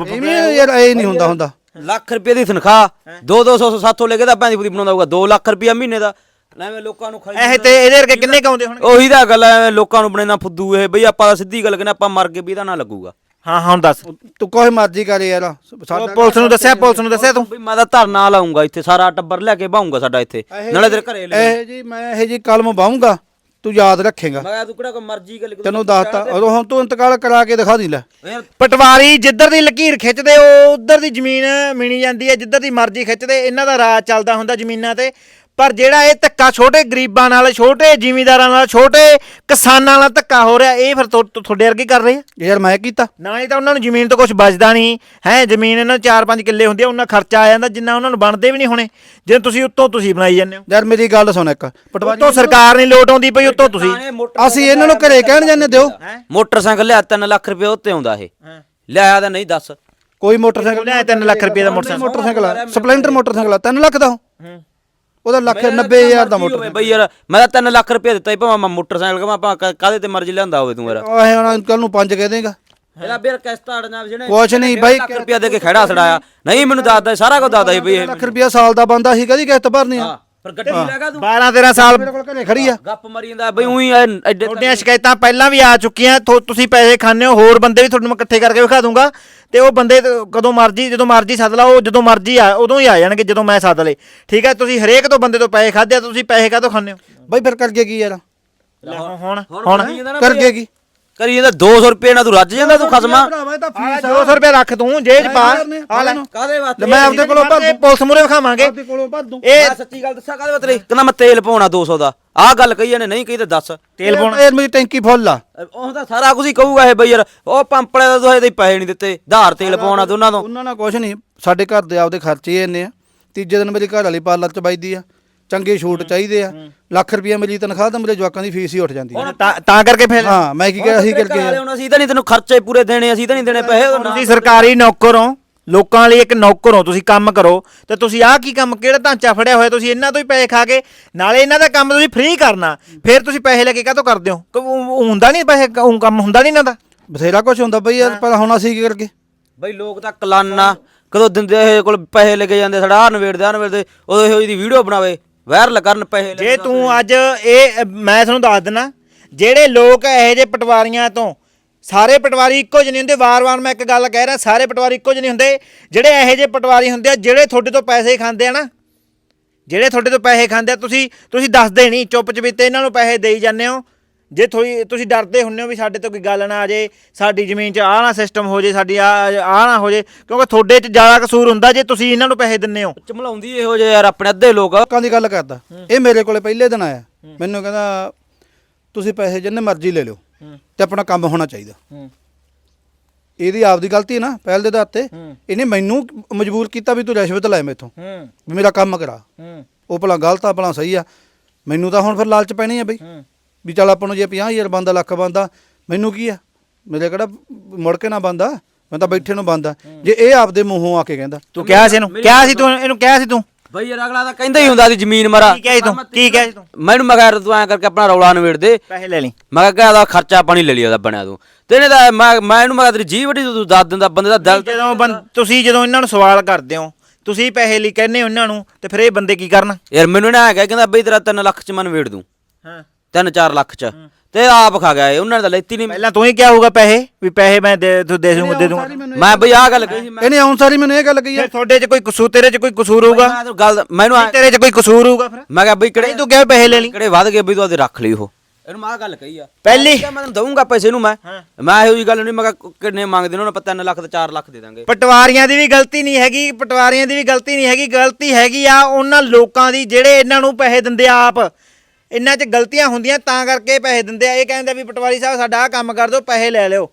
Speaker 2: ਯਾਰ ਇਹ ਨਹੀਂ ਹੁੰਦਾ ਹੁੰਦਾ।
Speaker 3: ਲੱਖ ਰੁਪਏ ਦੀ ਤਨਖਾਹ 2-200 700 ਲੈ ਕੇ ਤਾਂ ਭੈਂਦੀ ਪੂਰੀ ਬਣਾਉਂਦਾ ਹੋਊਗਾ 2 ਲੱਖ ਰੁਪਏ ਮਹੀਨੇ ਦਾ। ਐਵੇਂ ਲੋਕਾਂ ਨੂੰ ਖਾਈ
Speaker 1: ਇਹ ਤੇ ਇਹਦੇ ਵਰਗੇ ਕਿੰਨੇ ਕਾਉਂਦੇ ਹੁਣ
Speaker 3: ਉਹੀ ਤਾਂ ਗੱਲ ਐ ਲੋਕਾਂ ਨੂੰ ਬਣੇਨਾ ਫੁੱਦੂ ਇਹ ਬਈ ਆਪਾਂ ਤਾਂ ਸਿੱਧੀ ਗੱਲ ਕਹਿੰਦੇ ਆਪਾਂ ਮਰ ਗਏ ਵੀ ਇਹਦਾ ਨਾ ਲੱਗੂਗਾ।
Speaker 1: ਹਾਂ ਹੁਣ ਦੱਸ।
Speaker 2: ਤੂੰ ਕੋਈ ਮਰਜ਼ੀ ਕਰ ਯਾਰ ਸਾਡਾ
Speaker 1: ਪੁਲਿਸ ਨੂੰ ਦੱਸਿਆ ਪੁਲਿਸ ਨੂੰ ਦੱਸਿਆ ਤੂੰ?
Speaker 3: ਬਈ ਮੈਂ ਤਾਂ ਧਰਨਾ ਲਾਉਂਗਾ ਇੱਥੇ ਸਾਰਾ ਟੱਬਰ ਲੈ ਕੇ ਬਾਉਂਗਾ ਸਾਡਾ ਇੱਥੇ। ਨਾਲੇ ਤੇਰੇ ਘਰੇ ਲੈ
Speaker 2: ਇਹ ਜੀ ਮੈਂ ਇਹ ਜੀ ਕਲਮ ਬਾਉਂਗਾ ਤੂੰ ਯਾਦ ਰੱਖੇਗਾ।
Speaker 3: ਮੈਂ ਤੂੰ ਕਿਹੜਾ ਕੋਈ ਮਰਜ਼ੀ ਗੱਲ
Speaker 2: ਤੈਨੂੰ ਦੱਸਤਾ ਉਦੋਂ ਹੁਣ ਤੂੰ ਇੰਤਕਾਲ ਕਰਾ ਕੇ ਦਿਖਾ ਦੀ ਲੈ।
Speaker 1: ਪਟਵਾਰੀ ਜਿੱਧਰ ਦੀ ਲਕੀਰ ਖਿੱਚਦੇ ਉਹ ਉਧਰ ਦੀ ਜ਼ਮੀਨ ਮਿਣੀ ਜਾਂਦੀ ਹੈ ਜਿੱਧਰ ਦੀ ਮਰਜ਼ੀ ਖਿੱਚਦੇ ਇਹਨਾਂ ਦਾ ਰਾਜ ਚੱਲਦਾ ਹੁੰਦਾ ਜ਼ਮੀਨਾਂ ਤੇ। ਪਰ ਜਿਹੜਾ ਇਹ ਧੱਕਾ ਛੋਟੇ ਗਰੀਬਾਂ ਨਾਲ ਛੋਟੇ ਜ਼ਿਮੀਂਦਾਰਾਂ ਨਾਲ ਛੋਟੇ ਕਿਸਾਨਾਂ ਨਾਲ ਧੱਕਾ ਹੋ ਰਿਹਾ ਇਹ ਫਿਰ ਤੁ- ਤੁਹਾਡੇ ਵਰਗੇ ਕਰ ਰਹੇ ਆ?
Speaker 2: ਯਾਰ ਮੈਂ ਕੀਤਾ।
Speaker 1: ਨਾ ਹੀ ਤਾਂ ਉਹਨਾਂ ਨੂੰ ਜ਼ਮੀਨ ਤੋਂ ਕੁਝ ਬਚਦਾ ਨਹੀਂ। ਹੈ ਜ਼ਮੀਨ ਇਹਨਾਂ 4-5 ਕਿੱਲੇ ਹੁੰਦੀ ਆ ਉਹਨਾਂ ਖਰਚਾ ਆ ਜਾਂਦਾ ਜਿੰਨਾ ਉਹਨਾਂ ਨੂੰ ਬਣਦੇ ਵੀ ਨਹੀਂ ਹੋਣੇ। ਜੇ ਤੁਸੀਂ ਉੱਤੋਂ ਤੁਸੀਂ ਬਣਾਈ ਜਾਂਦੇ ਹੋ।
Speaker 2: ਯਾਰ ਮੇਰੀ ਗੱਲ ਸੁਣ ਇੱਕ। ਪਟਵਾਰੀ
Speaker 1: ਉੱਤੋਂ ਸਰਕਾਰ ਨਹੀਂ ਲੋਟ ਆਉਂਦੀ ਪਈ ਉੱਤੋਂ ਤੁਸੀਂ।
Speaker 2: ਅਸੀਂ ਇਹਨਾਂ ਨੂੰ ਘਰੇ ਕਹਿਣ ਜਾਂਦੇ ਦਿਓ।
Speaker 3: ਮੋਟਰਸਾਈਕਲ ਲਿਆ 3 ਲੱਖ ਰੁਪਏ ਉੱਤੇ ਆਉਂਦਾ ਇਹ। ਲਿਆਇਆ ਤਾਂ ਨਹੀਂ ਦੱਸ।
Speaker 2: ਕੋਈ ਮੋਟਰਸਾਈਕਲ
Speaker 1: ਲਿਆ 3 ਲੱਖ ਰੁਪਏ ਦਾ ਮੋਟਰਸਾਈਕਲ।
Speaker 2: ਮੋਟਰਸਾਈਕਲ ਆ ਸਪਲੈਂਡਰ ਮੋਟਰਸਾਈਕਲ ਆ 3 ਲੱਖ ਦਾ ਉਹ। ਉਹਦਾ ਲੱਖ 90000 ਦਾ ਮੋਟਰ।
Speaker 3: ਬਈ ਯਾਰ ਮੈਂ ਤਾਂ 3 ਲੱਖ ਰੁਪਏ ਦਿੱਤਾ ਹੀ ਭਾਵੇਂ ਮੈਂ ਮੋਟਰਸਾਈਕਲ ਕਮਾ ਆਪਾਂ ਕਾਦੇ ਤੇ ਮਰਜ਼ੀ ਲਿਆਂਦਾ ਹੋਵੇ ਤੂੰ ਯਾਰ।
Speaker 2: ਓਏ ਹੁਣ ਕੱਲ ਨੂੰ ਪੰਜ ਕਹਿ ਦੇਗਾ।
Speaker 3: ਇਹਦਾ ਬੇਰ ਕਿਸ਼ਤ ਅੜਨਾ ਜਿਹਨੇ
Speaker 2: ਕੁਛ ਨਹੀਂ ਬਾਈ
Speaker 3: ਲੱਖ ਰੁਪਏ ਦੇ ਕੇ ਖੜਾ ਛੜਾਇਆ ਨਹੀਂ ਮੈਨੂੰ ਦੱਸਦਾ ਸੀ, ਸਾਰਾ ਕੁਝ ਦੱਸਦਾ ਸੀ ਬਈ
Speaker 2: ਲੱਖ ਰੁਪਿਆ ਸਾਲ ਦਾ ਬੰਦਾ ਸੀ ਕਦੀ ਕਿਸ਼ਤ ਭਰਨੀ ਆ?
Speaker 3: ਪਰ ਗੱਡੀ ਲੈਗਾ ਤੂੰ।
Speaker 1: 12-13 ਸਾਲ
Speaker 2: ਮੇਰੇ ਕੋਲ ਘਰੇ ਖੜੀ ਆ।
Speaker 3: ਗੱਪ ਮਰੀ ਜਾਂਦਾ ਬਈ ਉਹੀ ਐਡੇ
Speaker 1: ਤੁਹਾਡੀਆਂ ਸ਼ਿਕਾਇਤਾਂ ਪਹਿਲਾਂ ਵੀ ਆ ਚੁੱਕੀਆਂ ਥੋ- ਤੁਸੀਂ ਪੈਸੇ ਖਾਂਦੇ ਹੋ ਹੋਰ ਬੰਦੇ ਵੀ ਤੁਹਾਨੂੰ ਮੈਂ ਇਕੱਠੇ ਕਰਕੇ ਵਿਖਾ ਦੂੰਗਾ। ਤੇ ਉਹ ਬੰਦੇ ਤੇ ਕਦੋਂ ਮਰਜ਼ੀ ਜਦੋਂ ਮਰਜ਼ੀ ਸੱਦ ਲਾ ਉਹ ਜਦੋਂ ਮਰਜ਼ੀ ਆ ਉਦੋਂ ਹੀ ਆ ਜਾਣਗੇ ਜਦੋਂ ਮੈਂ ਸੱਦ ਲੇ ਠੀਕ ਹੈ ਤੁਸੀਂ ਹਰੇਕ ਤੋਂ ਬੰਦੇ ਤੋਂ ਪੈਸੇ ਖਾਦੇ ਆ ਤੁਸੀਂ ਪੈਸੇ ਕਾਹਤੋਂ ਖਾਂਦੇ ਹੋ?
Speaker 2: ਬਾਈ ਫਿਰ ਕਰ ਕੀ ਯਾਰ?
Speaker 1: ਲੈ ਹੁਣ
Speaker 3: ਹੁਣ
Speaker 2: ਕਰ ਕੀ?
Speaker 3: ਕਰੀ ਜਾਂਦਾ 200 ਰੁਪਏ ਨਾਲ ਤੂੰ ਰੱਜ ਜਾਂਦਾ ਤੂੰ ਖਸਮਾ।
Speaker 2: ਭਰਾਵਾ ਤਾਂ
Speaker 1: ਆ 200 ਰੁਪਏ ਰੱਖ ਤੂੰ ਜੇਬ 'ਚ ਪਾ। ਆ ਲੈ।
Speaker 3: ਕਾਦੇ ਵਾਸਤੇ?
Speaker 2: ਮੈਂ ਆਪਦੇ ਕੋਲੋਂ ਭਰ
Speaker 1: ਪੁਲਿਸ ਮੂਰੇ ਵਿਖਾਵਾਂਗੇ।
Speaker 2: ਆਪਦੇ ਕੋਲੋਂ ਭਰ ਦੂੰ।
Speaker 1: ਇਹ
Speaker 3: ਸੱਚੀ ਗੱਲ ਦੱਸਾਂ ਕਾਦੇ ਵਾਸਤੇ ਕਹਿੰਦਾ ਮੈਂ ਤੇਲ ਪਾਉਣਾ 200 ਦਾ। ਆਹ ਗੱਲ ਕਹੀ ਇਹਨੇ ਨਹੀਂ ਕਹੀ ਤੇ ਦੱਸ।
Speaker 1: ਤੇਲ ਪਾਉਣਾ
Speaker 2: ਯਾਰ ਮੇਰੀ ਟੈਂਕੀ ਫੁੱਲ ਆ।
Speaker 3: ਉਹ ਤਾਂ ਸਾਰਾ ਕੁਝ ਹੀ ਕਹੂਗਾ ਇਹ ਬਈ ਯਾਰ। ਉਹ ਪੰਪ ਵਾਲੇ ਦਾ ਦੋਹੇ ਦੇ ਪੈਸੇ ਨਹੀਂ ਦਿੱਤੇ। ਧਾਰ ਤੇਲ ਪਾਉਣਾ ਦੋਨਾਂ ਤੋਂ।
Speaker 2: ਉਹਨਾਂ ਨਾਲ ਕੁਛ ਨਹੀਂ। ਸਾਡੇ ਘਰ ਦੇ ਆਪਦੇ ਖਰਚੇ ਇੰਨੇ ਆ। ਤੀਜੇ ਦਿਨ ਮੇਰੀ ਘਰ ਵਾਲੀ ਪਾਰਲਰ ਚ ਵੱਜਦੀ ਆ। ਚੰਗੇ ਛੂਟ ਚਾਹੀਦੇ ਆ। ਲੱਖ ਰੁਪਇਆ ਮੇਰੀ ਤਨਖਾਹ ਤਾਂ ਮੇਰੇ ਜਵਾਕਾਂ ਦੀ ਫੀਸ ਹੀ ਉੱਠ ਜਾਂਦੀ ਆ
Speaker 1: ਤਾਂ ਤਾਂ ਕਰਕੇ ਫਿਰ
Speaker 2: ਹਾਂ ਮੈਂ ਕੀ ਕਿਹਾ ਅਸੀਂ ਕਰਕੇ
Speaker 3: ਹੁਣ ਅਸੀਂ ਤਾਂ ਨਹੀਂ ਤੈਨੂੰ ਖਰਚੇ ਪੂਰੇ ਦੇਣੇ ਅਸੀਂ ਤਾਂ ਨਹੀਂ ਦੇਣੇ ਪੈਸੇ
Speaker 1: ਤੁਸੀਂ ਸਰਕਾਰੀ ਨੌਕਰ ਹੋ ਲੋਕਾਂ ਲਈ ਇੱਕ ਨੌਕਰ ਹੋ ਤੁਸੀਂ ਕੰਮ ਕਰੋ ਤੇ ਤੁਸੀਂ ਆਹ ਕੀ ਕੰਮ ਕਿਹੜਾ ਢਾਂਚਾ ਫੜਿਆ ਹੋਇਆ ਤੁਸੀਂ ਇਹਨਾਂ ਤੋਂ ਹੀ ਪੈਸੇ ਖਾ ਕੇ ਨਾਲੇ ਇਹਨਾਂ ਦਾ ਕੰਮ ਤੁਸੀਂ ਫ੍ਰੀ ਕਰਨਾ ਫਿਰ ਤੁਸੀਂ ਪੈਸੇ ਲੈ ਕੇ ਕਾਹਤੋਂ ਕਰਦੇ ਹੋ? ਉਹ- ਉਹ ਹੁੰਦਾ ਨਹੀਂ ਪੈਸੇ ਉਹ ਕੰਮ ਹੁੰਦਾ ਨਹੀਂ ਇਹਨਾਂ ਦਾ?
Speaker 2: ਬਥੇਰਾ ਕੁਛ ਹੁੰਦਾ ਬਈ ਯਾਰ ਪਰ ਹੁਣ ਅਸੀਂ ਕੀ ਕਰਕੇ?
Speaker 3: ਬਈ ਲੋਕ ਤਾਂ ਕਲਾਨਾ ਕਦੋਂ ਦਿੰਦੇ ਇਹ ਕੋਲ ਪੈਸੇ ਲੈ ਕੇ ਜਾਂਦੇ ਸਾਡਾ ਨਵੇੜਦੇ ਨਵੇੜਦੇ ਉਦੋਂ ਇਹੋ ਜਿਹੀ ਵੀਡੀਓ ਬਣਾਵੇ। ਵਾਇਰਲ ਕਰਨ ਪੈਸੇ ਲੈ
Speaker 1: ਜੇ ਤੂੰ ਅੱਜ ਇਹ ਮੈਂ ਤੁਹਾਨੂੰ ਦੱਸ ਦਿੰਦਾ ਜਿਹੜੇ ਲੋਕ ਇਹੋ ਜਿਹੇ ਪਟਵਾਰੀਆਂ ਤੋਂ ਸਾਰੇ ਪਟਵਾਰੀ ਇੱਕੋ ਜਿਹੇ ਨਹੀਂ ਹੁੰਦੇ ਵਾਰ-ਵਾਰ ਮੈਂ ਇੱਕ ਗੱਲ ਕਹਿ ਰਿਹਾ ਸਾਰੇ ਪਟਵਾਰੀ ਇੱਕੋ ਜਿਹੇ ਨਹੀਂ ਹੁੰਦੇ ਜਿਹੜੇ ਇਹੋ ਜਿਹੇ ਪਟਵਾਰੀ ਹੁੰਦੇ ਆ ਜਿਹੜੇ ਤੁਹਾਡੇ ਤੋਂ ਪੈਸੇ ਖਾਂਦੇ ਆ ਨਾ ਜਿਹੜੇ ਤੁਹਾਡੇ ਤੋਂ ਪੈਸੇ ਖਾਂਦੇ ਆ ਤੁਸੀਂ ਤੁਸੀਂ ਦੱਸਦੇ ਨਹੀਂ ਚੁੱਪ ਚਪੀਤੇ ਇਹਨਾਂ ਨੂੰ ਪੈਸੇ ਦੇਈ ਜਾਂਦੇ ਹੋ ਜੇ ਥੋੜੀ ਤੁਸੀਂ ਡਰਦੇ ਹੁੰਦੇ ਹੋ ਵੀ ਸਾਡੇ ਤੋਂ ਕੋਈ ਗੱਲ ਨਾ ਆ ਜੇ ਸਾਡੀ ਜ਼ਮੀਨ 'ਚ ਆਹ ਨਾ ਸਿਸਟਮ ਹੋ ਜੇ ਸਾਡੀ ਆ ਆਹ ਨਾ ਹੋ ਜੇ ਕਿਉਂਕਿ ਤੁਹਾਡੇ 'ਚ ਜ਼ਿਆਦਾ ਕਸੂਰ ਹੁੰਦਾ ਜੇ ਤੁਸੀਂ ਇਹਨਾਂ ਨੂੰ ਪੈਸੇ ਦਿੰਦੇ ਹੋ।
Speaker 3: ਚਮਲਾਉਂਦੀ ਇਹੋ ਜਿਹੇ ਯਾਰ ਆਪਣੇ ਅੱਧੇ ਲੋਕ।
Speaker 2: ਲੋਕਾਂ ਦੀ ਗੱਲ ਕਰਦਾ। ਇਹ ਮੇਰੇ ਕੋਲੇ ਪਹਿਲੇ ਦਿਨ ਆਇਆ। ਮੈਨੂੰ ਕਹਿੰਦਾ ਤੁਸੀਂ ਪੈਸੇ ਜਿੰਨੇ ਮਰਜ਼ੀ ਲੈ ਲਿਓ ਤੇ ਆਪਣਾ ਕੰਮ ਹੋਣਾ ਚਾਹੀਦਾ। ਇਹਦੀ ਆਪਦੀ ਗਲਤੀ ਹੈ ਨਾ ਪਹਿਲ ਦੇ ਆਧਾਰ ਤੇ ਇਹਨੇ ਮੈਨੂੰ ਮਜਬੂਰ ਕੀਤਾ ਵੀ ਤੂੰ ਰਿਸ਼ਵਤ ਲੈ ਮੇਥੋਂ। ਵੀ ਮੇਰਾ ਕੰਮ ਕਰਾ। ਉਹ ਭਲਾ ਗਲਤ ਆ ਭਲਾ ਸਹੀ ਆ। ਮੈਨੂੰ ਤਾਂ ਹੁਣ ਫਿਰ ਲਾਲਚ ਪੈਣੀ ਆ ਬਈ। ਵੀ ਚੱਲ ਆਪਾਂ ਨੂੰ ਜੇ 50000 ਬੰਦਾ ਲੱਖ ਬੰਦਾ ਮੈਨੂੰ ਕੀ ਆ? ਮੇਰੇ ਕਿਹੜਾ ਮੁੜ ਕੇ ਨਾ ਬੰਦਾ? ਮੈਂ ਤਾਂ ਬੈਠੇ ਨੂੰ ਬੰਦਾ। ਜੇ ਇਹ ਆਪਦੇ ਮੂੰਹੋਂ ਆ ਕੇ ਕਹਿੰਦਾ।
Speaker 1: ਤੂੰ ਕਿਹਾ ਸੀ ਇਹਨੂੰ? ਕਿਹਾ ਸੀ ਤੂੰ? ਇਹਨੂੰ ਕਿਹਾ ਸੀ ਤੂੰ?
Speaker 3: ਬਈ ਯਾਰ ਅਗਲਾ ਤਾਂ ਕਹਿੰਦਾ ਹੀ ਹੁੰਦਾ ਸੀ ਜ਼ਮੀਨ ਮਰਾ।
Speaker 1: ਕੀ ਕਿਹਾ ਸੀ ਤੂੰ? ਕੀ ਕਿਹਾ ਸੀ ਤੂੰ?
Speaker 3: ਮੈਨੂੰ ਮੈਂ ਕਿਹਾ ਤੂੰ ਐਂ ਕਰਕੇ ਆਪਣਾ ਰੌਲਾ ਨਵੇੜ ਦੇ।
Speaker 1: ਪੈਸੇ ਲੈ ਲਈ।
Speaker 3: ਮੈਂ ਕਿਹਾ ਇਹਦਾ ਖਰਚਾ ਪਾਣੀ ਲੈ ਲਿਆ ਦਾ ਬਣਿਆ ਤੂੰ। ਤੇ ਇਹਨੇ ਤਾਂ ਮੈਂ ਮੈਂ ਇਹਨੂੰ ਮੈਂ ਕਿਹਾ ਤੇਰੀ ਜੀਵ ਵੱਡੀ ਤੂੰ ਦੱਸ ਦਿੰਦਾ ਬੰਦੇ ਦਾ ਦਿਲ
Speaker 1: ਜਦੋਂ ਤੁਸੀਂ ਜਦੋਂ ਇਹਨਾਂ ਨੂੰ ਸਵਾਲ ਕਰਦੇ ਹੋ ਤੁਸੀਂ ਪੈਸੇ ਲਈ ਕਹਿੰਦੇ ਹੋ ਇਹਨਾਂ ਨੂੰ ਤੇ ਫਿਰ ਇਹ ਬੰਦੇ ਕੀ ਕਰਨ?
Speaker 3: ਯਾਰ ਮੈਨੂੰ ਨਾ ਹੈਗਾ ਕਹਿੰਦਾ ਬਈ ਤੇਰਾ 3 ਲੱਖ ਚ ਮੈਂ ਨਵੇੜ ਦੂੰ।
Speaker 1: ਹਾਂ।
Speaker 3: 3-4 ਲੱਖ ਚ। ਤੇ ਆਪ ਖਾ ਗਿਆ ਇਹ। ਉਹਨਾਂ ਨੇ ਤਾਂ ਲੈਤੀ ਨਹੀਂ
Speaker 1: ਪਹਿਲਾਂ ਤੂੰ ਹੀ ਕਿਹਾ ਹੋਊਗਾ ਪੈਸੇ ਵੀ ਪੈਸੇ ਮੈਂ ਦੇ ਤੂੰ ਦੇ ਦੂੰਗਾ ਦੇ ਦੂੰਗਾ
Speaker 3: ਮੈਂ ਬਈ ਆਹ ਗੱਲ ਕਹੀ ਸੀ ਮੈਂ
Speaker 2: ਇਹਨੇ ਆਉਣ ਸਾਰੀ ਮੈਨੂੰ ਇਹ ਗੱਲ ਕਹੀ ਆ।
Speaker 1: ਫਿਰ ਤੁਹਾਡੇ 'ਚ ਕੋਈ ਕਸੂਰ ਤੇਰੇ 'ਚ ਕੋਈ ਕਸੂਰ ਹੋਊਗਾ?
Speaker 3: ਮੈਂ ਗੱਲ ਮੈਨੂੰ ਐਂ-
Speaker 1: ਤੇਰੇ 'ਚ ਕੋਈ ਕਸੂਰ ਹੋਊਗਾ ਫਿਰ?
Speaker 3: ਮੈਂ ਕਿਹਾ ਬਈ ਕਿਹੜੇ
Speaker 1: ਤੂੰ ਕਿਹਾ ਪੈਸੇ ਲੈ ਲਈ।
Speaker 3: ਕਿਹੜੇ ਵੱਧ ਗਏ ਬਈ ਤੂੰ ਆਦੇ ਰੱਖ ਲਈ ਉਹ। ਇਹਨੂੰ ਮੈਂ ਆਹ ਗੱਲ ਕਹੀ ਆ।
Speaker 1: ਪਹਿਲੀ।
Speaker 3: ਮੈਂ ਕਿਹਾ ਮੈਂ ਤੈਨੂੰ ਦਊਂਗਾ ਪੈਸੇ ਨੂੰ ਮੈਂ। ਮੈਂ ਇਹੋ ਜੀ ਗੱਲ ਨਹੀਂ ਮੈਂ ਕਿਹਾ ਕਿੰਨੇ ਮੰਗਦੇ ਨੇ ਉਹਨਾਂ ਆਪਾਂ 3 ਲੱਖ ਤੇ 4 ਲੱਖ ਦੇ ਦਾਂਗੇ।
Speaker 1: ਪਟਵਾਰੀਆਂ ਦੀ ਵੀ ਗਲਤੀ ਨਹੀਂ ਹੈਗੀ ਪਟਵਾਰੀਆਂ ਦੀ ਵੀ ਗਲਤੀ ਨਹੀਂ ਹੈਗੀ। ਗਲਤੀ ਹੈਗੀ ਆ ਉਹਨਾਂ ਲੋਕਾਂ ਦੀ ਜਿਹੜੇ ਇਹਨਾਂ ਨੂੰ ਪੈਸੇ ਦਿੰਦੇ ਆ ਆਪ। ਇੰਨਾਂ 'ਚ ਗਲਤੀਆਂ ਹੁੰਦੀਆਂ ਤਾਂ ਕਰਕੇ ਪੈਸੇ ਦਿੰਦੇ ਆ। ਇਹ ਕਹਿੰਦੇ ਵੀ ਪਟਵਾਰੀ ਸਾਹਿਬ ਸਾਡਾ ਆਹ ਕੰਮ ਕਰ ਦਿਓ ਪੈਸੇ ਲੈ ਲਿਓ।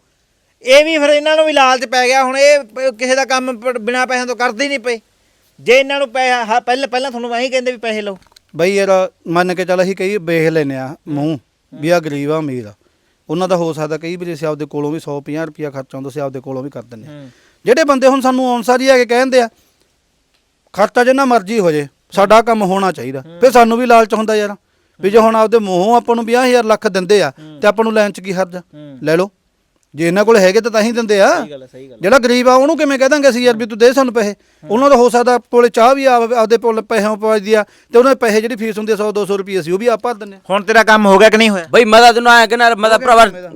Speaker 1: ਇਹ ਵੀ ਫਿਰ ਇਹਨਾਂ ਨੂੰ ਵੀ ਲਾਲਚ ਪੈ ਗਿਆ। ਹੁਣ ਇਹ ਕਿਸੇ ਦਾ ਕੰਮ ਬਿਨਾਂ ਪੈਸਿਆਂ ਤੋਂ ਕਰਦੇ ਹੀ ਨਹੀਂ ਪਏ ਜੇ ਇਹਨਾਂ ਨੂੰ ਪੈਸਾ ਹਾਂ, ਪਹਿਲਾਂ ਪਹਿਲਾਂ ਤੁਹਾਨੂੰ ਐਂ ਕਹਿੰਦੇ ਵੀ ਪੈਸੇ ਲਓ।
Speaker 2: ਬਈ ਯਾਰ ਮੰਨ ਕੇ ਚੱਲ ਅਸੀਂ ਕਈ ਵੇਖ ਲੈਨੇ ਆ ਮੂੰਹ ਵੀ ਆ ਗਰੀਬ ਆ ਅਮੀਰ ਆ। ਉਹਨਾਂ ਦਾ ਹੋ ਸਕਦਾ ਕਈ ਵਾਰੀ ਅਸੀਂ ਆਪਦੇ ਕੋਲੋਂ ਵੀ 150 ਰੁਪਿਆ ਖਰਚਾ ਹੁੰਦਾ ਸੀ ਆਪਦੇ ਕੋਲੋਂ ਵੀ ਕਰ ਦਿੰਨੇ ਆ। ਜਿਹੜੇ ਬੰਦੇ ਹੁਣ ਸਾਨੂੰ ਅਨਸਾਰੀ ਆ ਕੇ ਕਹਿੰਦੇ ਆ ਖਰਚਾ ਜਿੰਨਾ ਮਰਜ਼ੀ ਹੋ ਜੇ ਸਾਡਾ ਕੰਮ ਹੋਣਾ ਚਾਹੀਦਾ। ਫਿਰ ਸਾਨੂੰ ਵੀ ਲਾਲਚ ਹੁੰਦਾ ਯਾਰ। ਵੀ ਜੇ ਹੁਣ ਆਪਦੇ ਮੂੰਹੋਂ ਆਪਾਂ ਨੂੰ 50000 ਲੱਖ ਦਿੰਦੇ ਆ ਤੇ ਆਪਾਂ ਨੂੰ ਲੈਣ ਚ ਕੀ ਹਰਜ ਆ? ਲੈ ਲਓ। ਜੇ ਇਹਨਾਂ ਕੋਲ ਹੈਗੇ ਤਾਂ ਤਾਂ ਹੀ ਦਿੰਦੇ ਆ।
Speaker 1: ਗੱਲ ਸਹੀ ਗੱਲ
Speaker 2: ਜਿਹੜਾ ਗਰੀਬ ਆ ਉਹਨੂੰ ਕਿਵੇਂ ਕਹਿ ਦਾਂਗੇ ਅਸੀਂ ਯਾਰ ਵੀ ਤੂੰ ਦੇ ਸਾਨੂੰ ਪੈਸੇ। ਉਹਨਾਂ ਦਾ ਹੋ ਸਕਦਾ ਕੋਲੇ ਚਾਹ ਵੀ ਆਪ- ਆਪਦੇ ਕੋਲ ਪੈਸਿਆਂ ਪਵਾਦੀ ਆ ਤੇ ਉਹਨਾਂ ਦੇ ਪੈਸੇ ਜਿਹੜੀ ਫੀਸ ਹੁੰਦੀ ਆ 100 200 ਰੁਪਏ ਅਸੀਂ ਉਹ ਵੀ ਆਪ ਭਰ ਦਿੰਦੇ ਆ
Speaker 1: ਹੁਣ ਤੇਰਾ ਕੰਮ ਹੋ ਗਿਆ ਕਿ ਨਹੀਂ ਹੋਇਆ?
Speaker 3: ਬਈ ਮੈਂ ਤਾਂ ਤੈਨੂੰ ਐਂ ਕਹਿੰਦਾ ਮੈਂ ਤਾਂ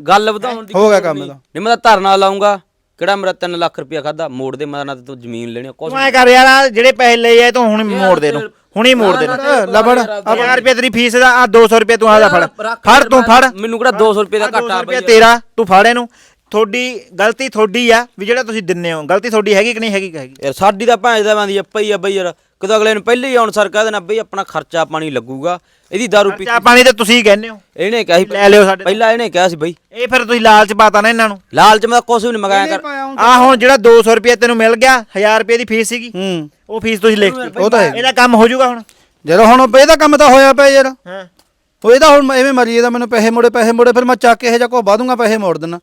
Speaker 3: ਗੱਲ ਵਧਾਉਣ ਦੀ
Speaker 2: ਹੋ ਗਿਆ ਕੰਮ ਇਹਦਾ।
Speaker 3: ਨਹੀਂ ਮੈਂ ਤਾਂ ਧਰਨਾ ਲਾਉਂਗਾ ਕਿਹੜਾ ਮੇਰਾ 3 ਲੱਖ ਰੁਪਇਆ ਖਾਦਾ ਮੋੜ ਦੇ ਮੈਂ ਨਾ ਤੇ ਤੂੰ ਜ਼ਮੀਨ ਲੈਣੀ ਕੁਛ
Speaker 1: ਤੂੰ ਐ ਕਰ ਯਾਰ ਆਹ ਜਿਹੜੇ ਪੈਸੇ ਲਏ ਆ ਤੂੰ ਹੁਣ ਮੋੜ ਦੇ ਨੂੰ ਹੁਣੀ ਮੋੜ ਦੇ ਨੂੰ
Speaker 2: ਲਬੜ
Speaker 1: 1000 ਰੁਪਏ ਤੇਰੀ ਫੀਸ ਦਾ ਆ 200 ਰੁਪਏ ਤੂੰ ਆਦਾ ਫੜ। ਫੜ ਤੂੰ ਫੜ।
Speaker 3: ਮੈਨੂੰ ਕਿਹੜਾ 200 ਰੁਪਏ ਦਾ
Speaker 1: 200
Speaker 3: ਘਾਟਾ
Speaker 1: ਰੁਪਏ
Speaker 3: ਬਈ
Speaker 1: ਤੇਰਾ ਤੂੰ ਫੜ ਇਹਨੂੰ। ਤੁਹਾਡੀ ਗਲਤੀ ਤੁਹਾਡੀ ਆ ਵੀ ਜਿਹੜਾ ਤੁਸੀਂ ਦਿੰਨੇ ਹੋ। ਗਲਤੀ ਤੁਹਾਡੀ ਹੈਗੀ ਕਿ ਨਹੀਂ ਹੈਗੀ ਹੈਗੀ?
Speaker 3: ਯਾਰ ਸਾਡੀ ਤਾਂ ਭੈਣ ਦਾ ਬੰਦੀ ਪਈ ਆ ਬਈ ਯਾਰ ਕਦੋਂ ਅਗਲੇ ਨੂੰ ਪਹਿਲੇ ਹੀ ਆਉਣ ਸਰ ਕਹਿ ਦੇਣਾ ਬਈ ਆਪਣਾ ਖਰਚਾ ਪਾਣੀ ਲੱਗੂਗਾ ਇਹਦੀ ਦਾਰੂ ਪੀ
Speaker 1: ਖਰਚਾ ਪਾਣੀ ਤੇ ਤੁਸੀਂ ਕਹਿੰਦੇ ਹੋ।
Speaker 3: ਇਹਨੇ ਕਿਹਾ ਸੀ
Speaker 1: ਲੈ ਲਿਓ ਸਾਡੇ।
Speaker 3: ਪਹਿਲਾਂ ਇਹਨੇ ਕਿਹਾ ਸੀ ਬਈ।
Speaker 1: ਇਹ ਫਿਰ ਤੁਸੀਂ ਲਾਲਚ ਪਾਤਾ ਨਾ ਇਹਨਾਂ ਨੂੰ।
Speaker 3: ਲਾਲਚ ਮੈਂ ਕੁਛ ਵੀ ਨਹੀਂ ਮੰਗਾਇਆ ਕਰ
Speaker 1: ਆ ਹੁਣ। ਜਿਹੜਾ 200 ਰੁਪਏ ਤੈਨੂੰ ਮਿਲ ਗਿਆ 1000 ਰੁਪਏ ਦੀ ਫੀਸ ਸੀਗੀ।
Speaker 2: ਹੂੰ।
Speaker 1: ਉਹ ਫੀਸ ਤੁਸੀਂ ਲਿਖਤੀ
Speaker 2: ਉਹ ਤਾਂ ਹੈ।
Speaker 1: ਇਹਦਾ ਕੰਮ ਹੋ ਜਾਊਗਾ ਹੁਣ।
Speaker 2: ਜਦੋਂ ਹੁਣ ਇਹਦਾ ਕੰਮ ਤਾਂ ਹੋਇਆ ਪਿਆ ਯਾਰ।
Speaker 1: ਹਾਂ।
Speaker 2: ਉਹ ਇਹਦਾ ਹੁਣ ਐਵੇਂ ਮਰੀ ਇਹਦਾ ਮੈਨੂੰ ਪੈਸੇ ਮੋੜੇ ਪੈਸੇ ਮੋੜੇ ਫਿਰ ਮੈਂ ਚੱਕ ਇਹ ਜਾ ਕੋ ਵਾਦੂੰਗਾ ਪੈਸੇ ਮੋੜ ਦੇਣਾ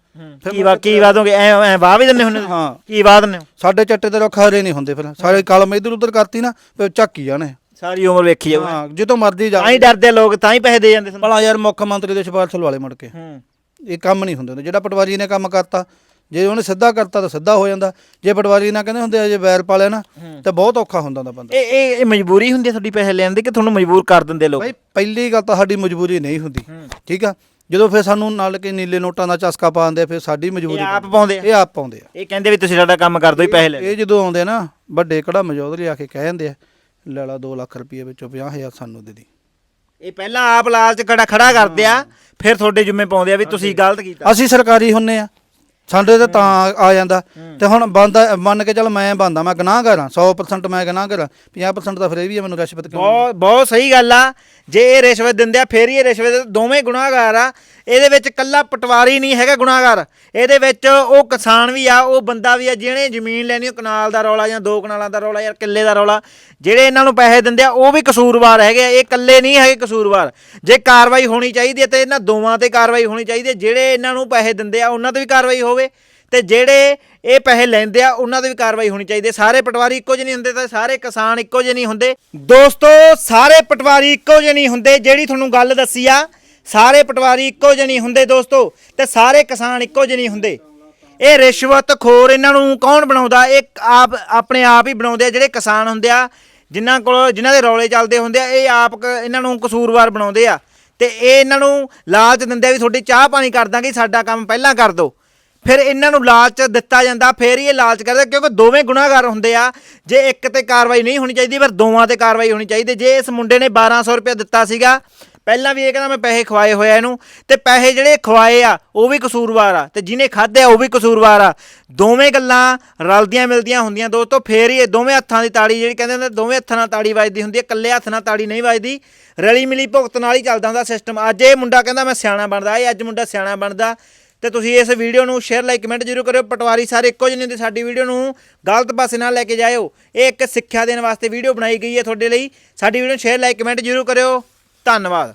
Speaker 1: ਕੀ ਵਾ ਕੀ ਵਾਦੋਗੇ ਐ ਐ ਵਾਹ ਵੀ ਦਿੰਦੇ ਹੁੰਦੇ ਹੋ?
Speaker 2: ਹਾਂ।
Speaker 1: ਕੀ ਵਾਹ ਦਿੰਦੇ ਹੋ?
Speaker 2: ਸਾਡੇ ਚੱਟੇ ਤੇ ਰੁੱਖ ਹਰੇ ਨਹੀਂ ਹੁੰਦੇ ਫਿਰ। ਸਾਰੇ ਕਲਮ ਇਧਰ ਉਧਰ ਕਰਤੀ ਨਾ ਫਿਰ ਚੱਕੀ ਜਾਣੇ।
Speaker 1: ਸਾਰੀ ਉਮਰ ਵੇਖੀ ਜਾਊਗਾ
Speaker 2: ਹਾਂ ਜਿੱਦੋਂ ਮਰਦੀ ਜਾ।
Speaker 1: ਤਾਂ ਹੀ ਡਰਦੇ ਆ ਲੋਕ ਤਾਂ ਹੀ ਪੈਸੇ ਦੇ ਜਾਂਦੇ ਤੁਹਾਨੂੰ
Speaker 2: ਭਲਾ ਯਾਰ ਮੁੱਖ ਮੰਤਰੀ ਦੇ ਸਿਫਾਰਸ਼ ਵਾਲੇ ਮੁੜ ਕੇ।
Speaker 1: ਹੂੰ।
Speaker 2: ਇਹ ਕੰਮ ਨਹੀਂ ਹੁੰਦੇ ਹੁੰਦੇ। ਜਿਹੜਾ ਪਟਵਾਰੀ ਨੇ ਕੰਮ ਕਰਤਾ ਜੇ ਉਹਨੇ ਸਿੱਧਾ ਕਰਤਾ ਤਾਂ ਸਿੱਧਾ ਹੋ ਜਾਂਦਾ। ਜੇ ਪਟਵਾਰੀ ਨਾਲ ਕਹਿੰਦੇ ਹੁੰਦੇ ਆ ਜੇ ਵੈਰ ਪਾ ਲਿਆ ਨਾ ਤਾਂ ਬਹੁਤ ਔਖਾ ਹੁੰਦਾ ਦਾ ਬੰਦਾ।
Speaker 1: ਇਹ ਇਹ ਇਹ ਮਜਬੂਰੀ ਹੁੰਦੀ ਹੈ ਤੁਹਾਡੀ ਪੈਸੇ ਲੈਣ ਦੀ ਕਿ ਤੁਹਾਨੂੰ ਮਜਬੂਰ ਕਰ ਦਿੰਦੇ ਲੋਕ?
Speaker 2: ਭਾਈ ਪਹਿਲੀ ਗੱਲ ਤਾਂ ਸਾਡੀ ਮਜਬੂਰੀ ਨਹੀਂ ਹੁੰਦੀ। ਠੀਕ ਆ? ਜਦੋਂ ਫਿਰ ਸਾਨੂੰ ਨਾਲ ਕੇ ਨੀਲੇ ਨੋਟਾਂ ਦਾ ਚਸਕਾ ਪਾ ਦਿੰਦੇ ਆ, ਫਿਰ ਸਾਡੀ
Speaker 1: ਇਹ
Speaker 2: ਮਜਬੂਰੀ
Speaker 1: ਆਪ ਪਾਉਂਦੇ ਆ?
Speaker 2: ਇਹ ਆਪ ਪਾਉਂਦੇ ਆ।
Speaker 1: ਇਹ ਕਹਿੰਦੇ ਵੀ ਤੁਸੀਂ ਸਾਡਾ ਕੰਮ ਕਰ ਦਿਓ ਹੀ ਪੈਸੇ ਲੈ ਲਓ।
Speaker 2: ਇਹ ਜਦੋਂ ਆਉਂਦੇ ਆ ਨਾ ਵੱਡੇ ਕੜਾ ਮਜੌਦਰੀ ਆ ਕੇ ਕਹਿ ਜਾਂਦੇ ਆ ਲੈ ਲਾ 2 ਲੱਖ ਰੁਪਏ ਵਿੱਚੋਂ 50000 ਸਾਨੂੰ ਦੇ ਦੀ।
Speaker 1: ਇਹ ਪਹਿਲਾਂ ਆਪ ਲਾਲਚ ਕੜਾ ਖੜਾ ਕਰਦੇ ਆ ਫਿਰ ਤੁਹਾਡੇ ਜੁਮੇ ਪਾਉਂਦੇ ਆ ਵੀ ਤੁਸੀਂ ਗਲਤ ਕੀਤਾ।
Speaker 2: ਅਸੀਂ ਸਰਕਾਰੀ ਹੁੰਨੇ ਆ। ਸਾਡੇ ਤੇ ਤਾਂ ਆ ਜਾਂਦਾ। ਤੇ ਹੁਣ ਬੰਦਾ ਮੰਨ ਕੇ ਚੱਲ ਮੈਂ ਬੰਦਾ ਮੈਂ ਗੁਨਾਹਗਾਰ ਹਾਂ 100% ਮੈਂ ਗੁਨਾਹਗਾਰ ਹਾਂ 50% ਤਾਂ ਫਿਰ ਇਹ ਵੀ ਆ ਮੈਨੂੰ ਰਿਸ਼ਵਤ ਕਿਉਂ
Speaker 1: ਬਹੁਤ ਬਹੁਤ ਸਹੀ ਗੱਲ ਆ। ਜੇ ਇਹ ਰਿਸ਼ਵਤ ਦਿੰਦੇ ਆ ਫੇਰ ਹੀ ਇਹ ਰਿਸ਼ਵਤ ਦੋਵੇਂ ਗੁਨਾਹਗਾਰ ਆ। ਇਹਦੇ ਵਿੱਚ ਕੱਲਾ ਪਟਵਾਰੀ ਨਹੀਂ ਹੈਗਾ ਗੁਨਾਹਗਾਰ। ਇਹਦੇ ਵਿੱਚ ਉਹ ਕਿਸਾਨ ਵੀ ਆ, ਉਹ ਬੰਦਾ ਵੀ ਆ, ਜਿਹਨੇ ਜ਼ਮੀਨ ਲੈਣੀ, ਉਹ ਕਨਾਲ ਦਾ ਰੌਲਾ ਜਾਂ ਦੋ ਕਨਾਲਾਂ ਦਾ ਰੌਲਾ ਯਾਰ ਕਿੱਲੇ ਦਾ ਰੌਲਾ, ਜਿਹੜੇ ਇਹਨਾਂ ਨੂੰ ਪੈਸੇ ਦਿੰਦੇ ਆ, ਉਹ ਵੀ ਕਸੂਰਵਾਰ ਹੈਗੇ ਆ। ਇਹ ਇਕੱਲੇ ਨਹੀਂ ਹੈਗੇ ਕਸੂਰਵਾਰ। ਜੇ ਕਾਰਵਾਈ ਹੋਣੀ ਚਾਹੀਦੀ ਹੈ ਤੇ ਇਹਨਾਂ ਦੋਵਾਂ ਤੇ ਕਾਰਵਾਈ ਹੋਣੀ ਚਾਹੀਦੀ ਹੈ। ਜਿਹੜੇ ਇਹਨਾਂ ਨੂੰ ਪੈਸੇ ਦਿੰਦੇ ਆ, ਉਹਨਾਂ ਤੇ ਵੀ ਕਾਰਵਾਈ ਹੋਵੇ ਤੇ ਜਿਹੜੇ ਇਹ ਪੈਸੇ ਲੈਂਦੇ ਆ, ਉਹਨਾਂ ਤੇ ਵੀ ਕਾਰਵਾਈ ਹੋਣੀ ਚਾਹੀਦੀ ਹੈ। ਸਾਰੇ ਪਟਵਾਰੀ ਇੱਕੋ ਜਿਹੇ ਨਹੀਂ ਹੁੰਦੇ ਤੇ ਸਾਰੇ ਕਿਸਾਨ ਇੱਕੋ ਜਿਹੇ ਨਹੀਂ ਹੁੰਦੇ। ਦੋਸਤੋ, ਸਾਰੇ ਪਟਵਾਰੀ ਇੱਕੋ ਜਿਹੇ ਨਹੀਂ ਹੁੰਦੇ। ਜਿਹੜੀ ਤੁਹਾਨੂੰ ਗੱਲ ਦੱਸੀ ਆ ਸਾਰੇ ਪਟਵਾਰੀ ਇੱਕੋ ਜਿਹੇ ਨਹੀਂ ਹੁੰਦੇ ਦੋਸਤੋ ਤੇ ਸਾਰੇ ਕਿਸਾਨ ਇੱਕੋ ਜਿਹੇ ਨਹੀਂ ਹੁੰਦੇ। ਇਹ ਰਿਸ਼ਵਤ ਖੋਰ ਇਹਨਾਂ ਨੂੰ ਕੌਣ ਬਣਾਉਂਦਾ? ਇਹ ਆਪ, ਆਪਣੇ ਆਪ ਹੀ ਬਣਾਉਂਦੇ ਆ ਜਿਹੜੇ ਕਿਸਾਨ ਹੁੰਦੇ ਆ, ਜਿਨ੍ਹਾਂ ਕੋਲ, ਜਿਨ੍ਹਾਂ ਦੇ ਰੌਲੇ ਚੱਲਦੇ ਹੁੰਦੇ ਆ, ਇਹ ਆਪ ਕ- ਇਹਨਾਂ ਨੂੰ ਕਸੂਰਵਾਰ ਬਣਾਉਂਦੇ ਆ। ਤੇ ਇਹ ਇਹਨਾਂ ਨੂੰ ਲਾਲਚ ਦਿੰਦੇ ਆ ਵੀ ਤੁਹਾਡੀ ਚਾਹ ਪਾਣੀ ਕਰ ਦਾਂਗੇ, ਸਾਡਾ ਕੰਮ ਪਹਿਲਾਂ ਕਰ ਦਿਓ ਫਿਰ ਇਹਨਾਂ ਨੂੰ ਲਾਲਚ ਦਿੱਤਾ ਜਾਂਦਾ, ਫਿਰ ਹੀ ਇਹ ਲਾਲਚ ਕਰਦੇ, ਕਿਉਂਕਿ ਦੋਵੇਂ ਗੁਨਾਹਗਾਰ ਹੁੰਦੇ ਆ। ਜੇ ਇੱਕ ਤੇ ਕਾਰਵਾਈ ਨਹੀਂ ਹੋਣੀ ਚਾਹੀਦੀ, ਫਿਰ ਦੋਵਾਂ ਤੇ ਕਾਰਵਾਈ ਹੋਣੀ ਚਾਹੀਦੀ। ਜੇ ਇਸ ਮੁੰਡੇ ਨੇ 1200 ਰੁਪਏ ਦਿੱਤਾ ਸੀਗਾ ਪਹਿਲਾਂ ਵੀ ਇਹ ਕਹਿੰਦਾ ਮੈਂ ਪੈਸੇ ਖਵਾਏ ਹੋਇਆ ਇਹਨੂੰ, ਤੇ ਪੈਸੇ ਜਿਹੜੇ ਖਵਾਏ ਆ, ਉਹ ਵੀ ਕਸੂਰਵਾਰ ਆ, ਤੇ ਜਿਹਨੇ ਖਾਦੇ ਆ, ਉਹ ਵੀ ਕਸੂਰਵਾਰ ਆ। ਦੋਵੇਂ ਗੱਲਾਂ ਰਲਦੀਆਂ ਮਿਲਦੀਆਂ ਹੁੰਦੀਆਂ ਦੋਸਤੋ, ਫੇਰ ਹੀ ਇਹ ਦੋਵੇਂ ਹੱਥਾਂ ਦੀ ਤਾੜੀ ਜਿਹੜੀ ਕਹਿੰਦੇ ਹੁੰਦੇ, ਦੋਵੇਂ ਹੱਥਾਂ ਨਾਲ ਤਾੜੀ ਵੱਜਦੀ ਹੁੰਦੀ ਹੈ, ਇਕੱਲੇ ਹੱਥ ਨਾਲ ਤਾੜੀ ਨਹੀਂ ਵੱਜਦੀ। ਰਲੀ ਮਿਲੀ ਭੁਗਤ ਨਾਲ ਹੀ ਚੱਲਦਾ ਹੁੰਦਾ ਸਿਸਟਮ ਅੱਜ ਇਹ ਮੁੰਡਾ ਕਹਿੰਦਾ ਮੈਂ ਸਿਆਣਾ ਬਣਦਾ, ਇਹ ਅੱਜ ਮੁੰਡਾ ਸਿਆਣਾ ਬਣਦਾ। ਤੇ ਤੁਸੀਂ ਇਸ ਵੀਡੀਓ ਨੂੰ ਸ਼ੇਅਰ ਲਾਈਕ ਕਮੈਂਟ ਜ਼ਰੂਰ ਕਰਿਓ। ਪਟਵਾਰੀ ਸਾਰੇ ਇੱਕੋ ਜਿਹੇ ਨਹੀਂ ਹੁੰਦੇ, ਸਾਡੀ ਵੀਡੀਓ ਨੂੰ ਗਲਤ ਪਾਸੇ ਨਾਲ ਲੈ ਕੇ ਜਾਇਓ। ਇਹ ਇੱਕ ਸਿੱਖਿਆ ਦੇਣ ਵਾਸਤੇ ਵੀਡੀਓ ਬਣਾਈ ਗਈ ਹੈ ਤੁਹਾਡੇ ਲਈ। ਸਾਡੀ ਵੀਡੀਓ ਨੂੰ ਸ਼ੇਅਰ ਲਾਈਕ ਕਮੈਂਟ ਜ਼ਰੂਰ ਕਰਿਓ। ਧੰਨਵਾਦ।